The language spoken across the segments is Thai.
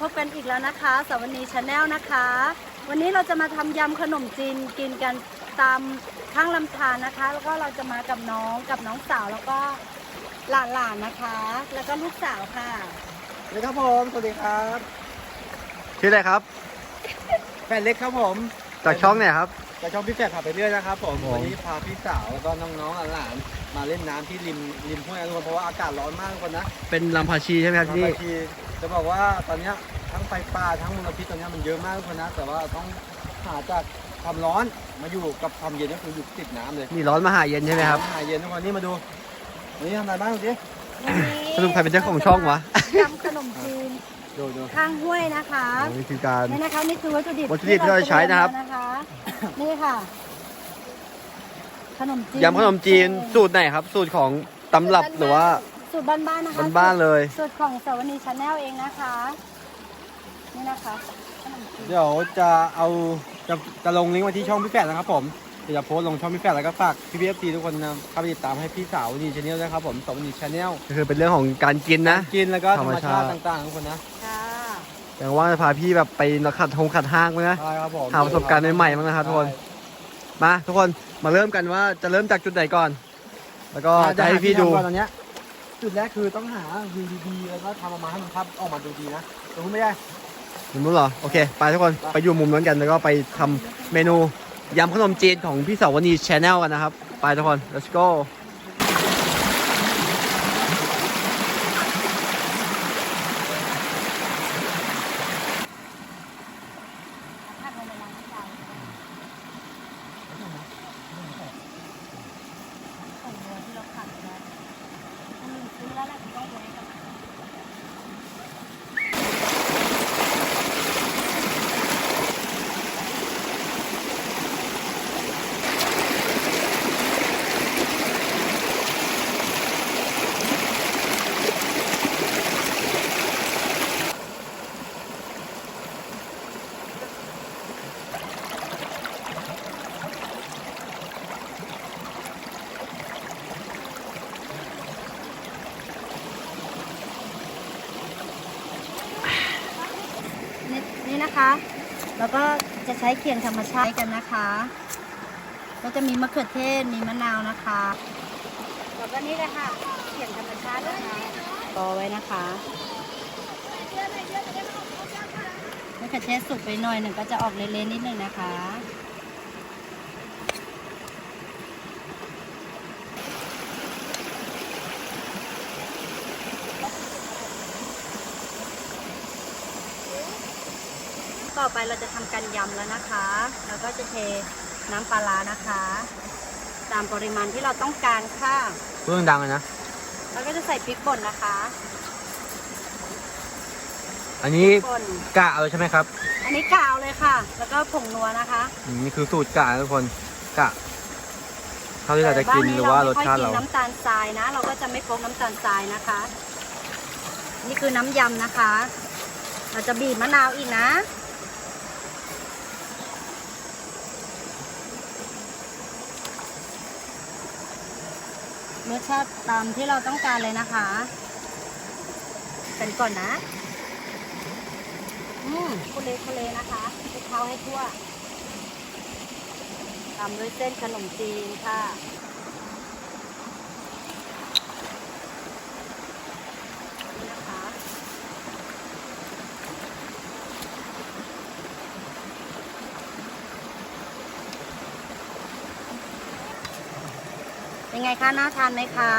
พบกันอีกแล้วนะคะสวัสดีชาแนลนะคะ วันนี้เราจะมาทำยำขนมจีนกินกันตามข้างลำธารนะคะ แล้วก็เราจะมากับน้องกับน้องสาวแล้วก็หลานๆนะคะ แล้วก็ลูกสาวค่ะสวัสดีครับผมสวัสดีครับชื่ออะไรครับแฟนเล็กครับผมจากช่องไหนครับจากช่องพี่แฝดพาไปเรื่อยนะครับผมผมวันนี้พาพี่สาวแล้วก็น้องๆหลานๆมาเล่นน้ำที่ริมริมห้วยอรุณเพราะว่าอากาศร้อนมากทุกคนนะเป็นลำพาชีใช่ไหมครับที่บานี่งที จะบอกว่าตอนเนี้ยทั้งไฟป่าทั้งมลพิษตอนเนี้ยมันเยอะมากทุกคนนะ แต่ว่าต้องหาจากความร้อนมาอยู่กับความเย็นก็คืออยู่ติดน้ำเลยนี่ร้อนมาหาเย็นใช่ไหมครับ หาเย็นทุกคนนี่มาดูวันนี้ทำอะไรบ้างดูดิวันนี้สรุปใครเป็นเจ้าของช่องวะยำขนมจีนดูดูข้างห้วยนะคะโอ้นี่คือการ นี่นะคะนี่คือวัตถุดิบวัตถุดิบที่เราจะใช้นะครับที่เาเตมมานะคะนี่ค่ะ ขนมจีนยำขนมจีนสูตรไหนครับ สูตรของตำรับหรือว่า สูตรบ้านๆนะคะบ้านๆเลย สูตรของสวนีชาแนลเองนะคะนี่นะคะขนมจีนเดี๋ยวจะเอาจะจะลงลิงก์ไว้ที่ช่องพี่แฝดนะครับผมเดี๋ยวจะโพสต์ลงช่องพี่แฝดแล้วก็ฝากพี่พีเอฟซีทุกคนนะเข้าไปติดตามให้พี่สาวนีชาแนลนะครับผมสวนีชาแนลก็คือเป็นเรื่องของการกินนะ กินแล้วก็ธรรมชาติธรรมชาติต่างๆทุกคนนะค่ะอย่างว่าจะพาพี่แบบไปขัดทงขัดห้างมั้ยนะใช่ครับผมหาประสบการณ์ใหม่ๆบ้างนะครับทุกคนมาทุกคนมาเริ่มกันว่าจะเริ่มจากจุดไหนก่อน แล้วก็ใช่จะให้พี่ดูทำก่อนตอนเนี้ย จุดแรกคือต้องหาวิวดีๆแล้วก็ทำออกมาให้มันภาพออกมาดูดีนะแต่คุณไม่ได้ มุมนู้นเหรอ โอเค ไปทุกคนไปอยู่มุมนั้นกันแล้วก็ไปทำเมนูยำขนมจีนของพี่สาวนีชแนลกันนะครับ ไปทุกคน let's go ถ้าเราไปล้างจานของวัวที่เราขัดไว้อืมซื้อแล้วแหละต้องไว้กับนี่นี่นะคะ แล้วก็จะใช้เขียงธรรมชาติกันนะคะ ก็จะมีมะเขือเทศ มีมะนาวนะคะ แล้วก็นี่เลยค่ะเขียงธรรมชาตินะคะต่อไว้นะคะมะเขือเทศสุกไปหน่อยหนึ่งก็จะออกเละๆนิดหนึ่งนะคะ ต่อไปเราจะทำการยำแล้วนะคะแล้วก็จะเทน้ำปลาร้านะคะ ตามปริมาณที่เราต้องการค่ะเรื่องดังเลยนะแล้วก็จะใส่พริกป่นนะคะ อันนี้ป่นกะเอาใช่ไหมครับ อันนี้กาวเลยค่ะ แล้วก็ผงนัวนะคะอืมนี่คือสูตรกะนะทุกคนกะเท่าที่เราจะกินหรือว่ารสชาติแต่เราบ้นนี้ไม่ค่อยกินน้ำตาลทรายนะ เราก็จะไม่พกน้ำตาลทรายนะคะ นี่คือน้ำยำนะคะ เราจะบีบมะนาวอีกนะ รสชาติตามที่เราต้องการเลยนะคะกันก่อนนะ อืมคุเลคุเลนะคะคลุกเคล้าให้ทั่วตามด้วยเส้นขนมจีนค่ะ นี่นะคะ เป็น ไงคะน่าทานไหมคะ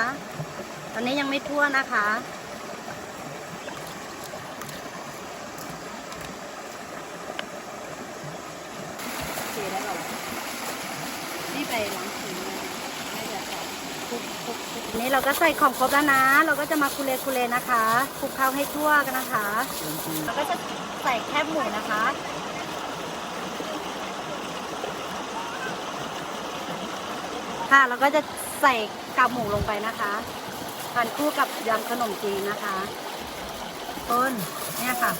ตอนนี้ยังไม่ทั่วนะคะเคได้หรอนี่ไปล้างสีมาไม่เดือดร้อนคลุกคลุกคลุกนี่เราก็ใส่ของครบแล้วนะ เราก็จะมาคุเลคุเลนะคะคลุกเคล้าให้ทั่วกันนะคะเราก็จะใส่แคบหมูนะคะค่ะเราก็จะ ใส่กากหมูลงไปนะคะทานคู่กับยำขนมจีนนะคะต้นเนี่ยค่ะ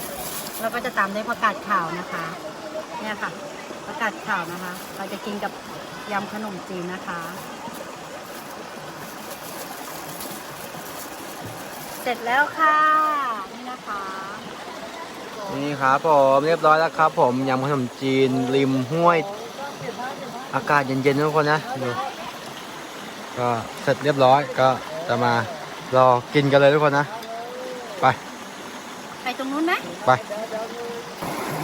เราก็จะตามด้วยผักกาดขาวนะคะ เนี่ยค่ะผักกาดขาวนะคะ เราจะกินกับยำขนมจีนนะคะ เสร็จแล้วค่ะนี่นะคะนี่ครับผมเรียบร้อยแล้วครับ ผมยำขนมจีนริมห้วย อากาศเย็นๆทุกคนนะดู ก็เสร็จเรียบร้อยก็จะมารอกินกันเลยทุกคนนะ ไป ไปตรงนู้นไหมไป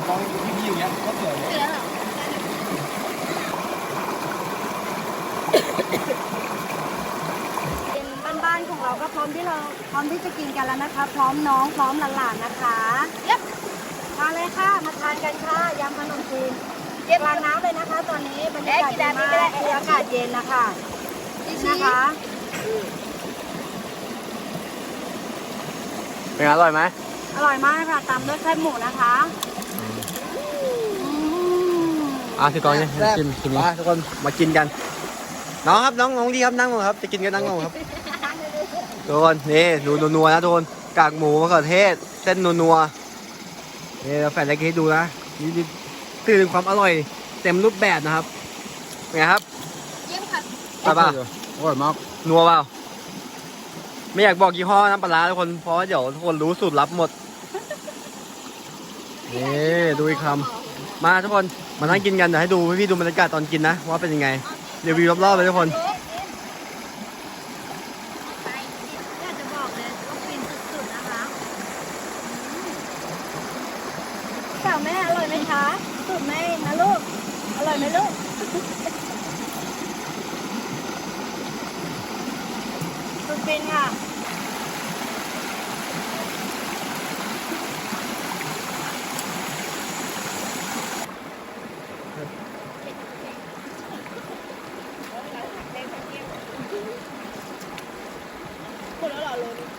ตอนที่พี่อยู่เนี้ยก็สวยเลยเสือเหรอเป็นบ้านๆของเราก็พร้อมที่เราพร้อมที่จะกินกันแล้วนะคะ พร้อมน้องพร้อมหลานๆนะคะเย็บมาเลยค่ะมาทานกันค่ะยำขนมจีนเย็บล้างน้ำเลยนะคะ ตอนนี้บรรยากาศดีมากคืออากาศเย็นนะคะ นะคะ เป็นไงอร่อยไหมอร่อยมากค่ะตามด้วยไส้หมูนะคะอืมอะสิกองเนี่ยชิมชิมมาทุกคนมากินกัน น้องครับน้องน้องดีครับนั่งลงครับ จะกินก็นั่งลงครับทุกคนนี่ดูนัวๆนะทุกคนกากหมูมะเขือเทศ เส้นนัวๆนี่เราแฟนเล็กให้ดูนะนี่นี่ตื่นความอร่อยเต็มรูปแบบนะครับเป็นไงครับ เยี่ยมค่ะไปป่ะอร่อยมากนัวเปล่าไม่อยากบอกยี่ห้อน้ำปลาร้าทุกคนเพราะว่าเดี๋ยวทุกคนรู้สูตรลับหมดนี่ดูอีกคำมาทุกคนมานั่งกินกันเดี๋ยวให้ดูให้พี่ดูบรรยากาศตอนกินนะว่าเป็นยังไงรีวิวรอบๆเลยทุกคนไปอยากจะบอกเลยว่าฟินสุดๆนะคะสาวแม่อร่อยไหมคะสุดแม่นะลูก อร่อยไหมลูก บินค่ะคนแล้วเหรอเลย